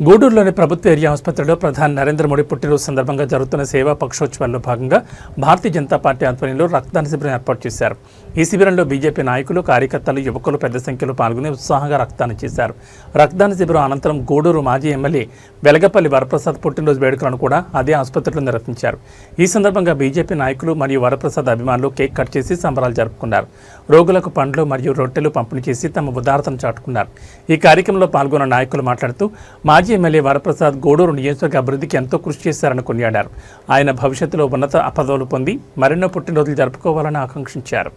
గూడూరులోని ప్రభుత్వ ఏరియా ఆసుపత్రిలో ప్రధాని నరేంద్ర మోడీ పుట్టినరోజు సందర్భంగా జరుగుతున్న సేవా పక్షోత్సవాల్లో భాగంగా భారతీయ జనతా పార్టీ ఆధ్వర్యంలో రక్తదాన శిబిరం ఏర్పాటు చేశారు. ఈ శిబిరంలో బీజేపీ నాయకులు కార్యకర్తలు యువకులు పెద్ద సంఖ్యలో పాల్గొని ఉత్సాహంగా రక్తదానం చేశారు. రక్తదాన శిబిరం అనంతరం గూడూరు మాజీ ఎమ్మెల్యే వెలగపల్లి వరప్రసాద్ పుట్టినరోజు వేడుకలను కూడా అదే ఆసుపత్రిలో నిర్వహించారు. ఈ సందర్భంగా బీజేపీ నాయకులు మరియు వరప్రసాద్ అభిమానులు కేక్ కట్ చేసి సంబరాలు జరుపుకున్నారు. రోగులకు పండ్లు మరియు రొట్టెలు పంపిణీ చేసి తమ ఉదారతను చాటుకున్నారు. ఈ కార్యక్రమంలో పాల్గొన్న నాయకులు మాట్లాడుతూ మాజీ ఎమ్మెల్యే వరప్రసాద్ గోడూరు నియోజకవర్గ అభివృద్ధికి ఎంతో కృషి చేశారని కొనియాడారు. ఆయన భవిష్యత్తులో ఉన్నత పదవులు పొంది మరెన్నో పుట్టినరోజులు జరుపుకోవాలని ఆకాంక్షించారు.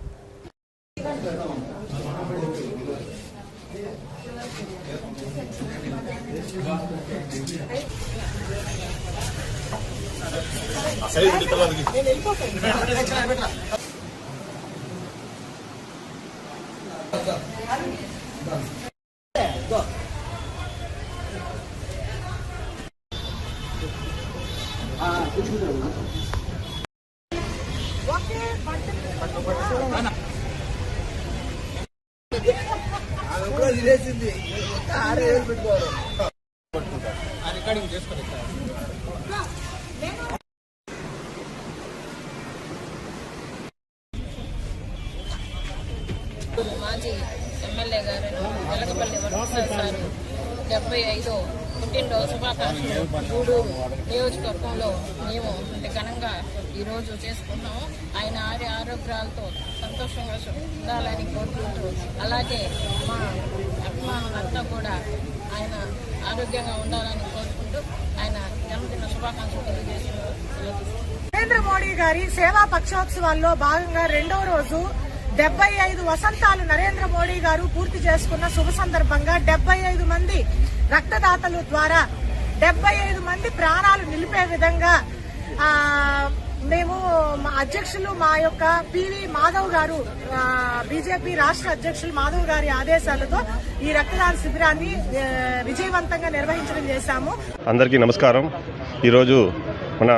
మాజీ ఎమ్మెల్యే గారు వెలగపల్లి వరప్రసాద్ సార్ డెబ్బై ఐదో పుట్టినరోజు శుభాకాంక్షలు గూడూరు నియోజకవర్గంలో మేము అంటే ఘనంగా ఈరోజు చేసుకున్నాము. ఆయన ఆరి ఆరోగ్యాలతో సంతోషంగా ఉండాలని కోరుకుంటూ అలాగే మా అభిమానులంతా కూడా ఆయన ఆరోగ్యంగా ఉండాలని కోరుకుంటూ ఆయన జన్మదిన శుభాకాంక్షలు తెలియజేస్తున్నారు. నరేంద్ర మోడీ గారి సేవా పక్షోత్సవాల్లో భాగంగా రెండో రోజు డెబ్బై ఐదు వసంతాలు నరేంద్ర మోడీ గారు పూర్తి చేసుకున్న శుభ సందర్భంగా డెబ్బై ఐదు మంది రక్తదాతలు ద్వారా డెబ్బై ఐదు మంది ప్రాణాలు నిలిపే విధంగా మేము మా అధ్యక్షులు మా యొక్క పివి మాధవ్ గారు బీజేపీ రాష్ట్ర అధ్యక్షులు మాధవ్ గారి ఆదేశాలతో ఈ రక్తదాన శిబిరాన్ని విజయవంతంగా నిర్వహించడం చేశాము. అందరికీ నమస్కారం. ఈరోజు మన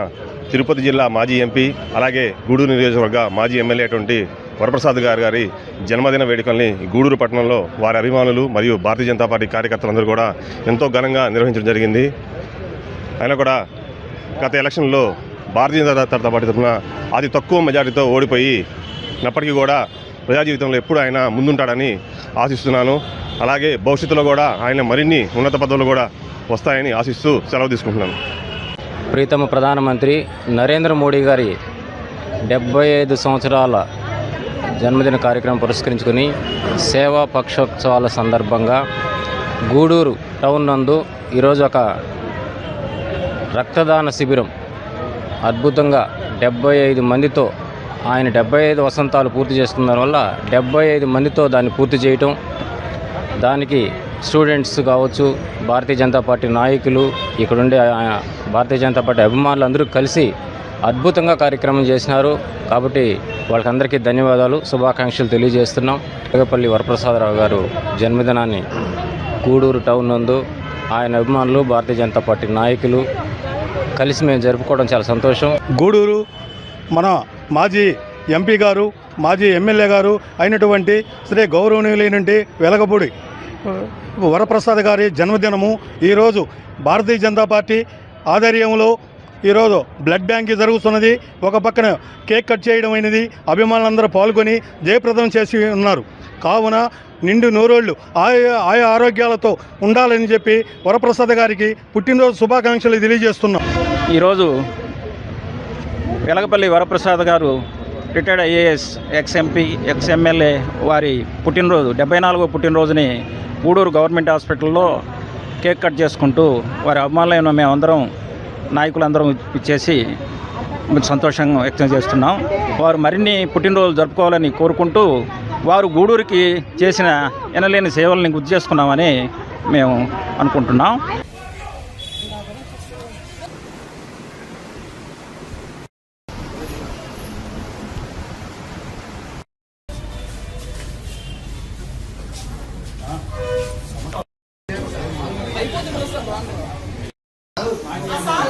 తిరుపతి జిల్లా మాజీ ఎంపీ అలాగే గూడూరు నియోజకవర్గ మాజీ ఎమ్మెల్యే వరప్రసాద్ గారి గారి జన్మదిన వేడుకల్ని గూడూరు పట్టణంలో వారి అభిమానులు మరియు భారతీయ జనతా పార్టీ కార్యకర్తలందరూ కూడా ఎంతో ఘనంగా నిర్వహించడం జరిగింది. ఆయన కూడా గత ఎలక్షన్లో భారతీయ జనతా పార్టీ తరఫున అతి తక్కువ మెజార్టీతో ఓడిపోయి ఉన్నప్పటికీ కూడా ప్రజా జీవితంలో ఎప్పుడు ఆయన ముందుంటాడని ఆశిస్తున్నాను. అలాగే భవిష్యత్తులో కూడా ఆయన మరిన్ని ఉన్నత పదవులు కూడా వస్తాయని ఆశిస్తూ సెలవు తీసుకుంటున్నాను. ప్రీతమ ప్రధానమంత్రి నరేంద్ర మోడీ గారి డెబ్బై ఐదు సంవత్సరాల జన్మదిన కార్యక్రమం పురస్కరించుకొని సేవా పక్షోత్సవాల సందర్భంగా గూడూరు టౌన్ నందు ఈరోజు ఒక రక్తదాన శిబిరం అద్భుతంగా డెబ్బై ఐదు మందితో ఆయన డెబ్బై ఐదు వసంతాలు పూర్తి చేసుకున్న వల్ల డెబ్బై ఐదు మందితో దాన్ని పూర్తి చేయటం దానికి స్టూడెంట్స్ కావచ్చు భారతీయ జనతా పార్టీ నాయకులు ఇక్కడుండే భారతీయ జనతా పార్టీ అభిమానులు అందరూ కలిసి అద్భుతంగా కార్యక్రమం చేసినారు. కాబట్టి వాళ్ళకందరికీ ధన్యవాదాలు. శుభాకాంక్షలు తెలియజేస్తున్నాం. వెలగపల్లి వరప్రసాదరావు గారు జన్మదినాన్ని గూడూరు టౌన్ నందు ఆయన అభిమానులు భారతీయ జనతా పార్టీ నాయకులు కలిసి మేము జరుపుకోవడం చాలా సంతోషం. గూడూరు మన మాజీ ఎంపీ గారు మాజీ ఎమ్మెల్యే గారు అయినటువంటి శ్రీ గౌరవనీయులైనటువంటి వెలగపూడి వరప్రసాద్ గారి జన్మదినము ఈరోజు భారతీయ జనతా పార్టీ ఆధ్వర్యంలో ఈరోజు బ్లడ్ బ్యాంక్ జరుగుతున్నది. ఒక పక్కన కేక్ కట్ చేయడం అయినది. అభిమానులందరూ పాల్గొని జయప్రదం చేసి ఉన్నారు. కావున నిండు నూరోళ్ళు ఆయా ఆయా ఆరోగ్యాలతో ఉండాలని చెప్పి వరప్రసాద్ గారికి పుట్టినరోజు శుభాకాంక్షలు తెలియజేస్తున్నాం. ఈరోజు Velagapalli Varaprasad garu retired IAS ex MP ex MLA వారి పుట్టినరోజు డెబ్బై నాలుగో పుట్టినరోజుని గూడూరు గవర్నమెంట్ హాస్పిటల్లో కేక్ కట్ చేసుకుంటూ వారి అభిమానులైన మేమందరం నాయకులందరం ఇచ్చేసి సంతోషంగా వ్యక్తం చేస్తున్నాం. వారు మరిన్ని పుట్టినరోజులు జరుపుకోవాలని కోరుకుంటూ వారు గూడూరుకి చేసిన ఎనలేని సేవల్ని గుర్తు చేసుకున్నామని మేము అనుకుంటున్నాం. సార్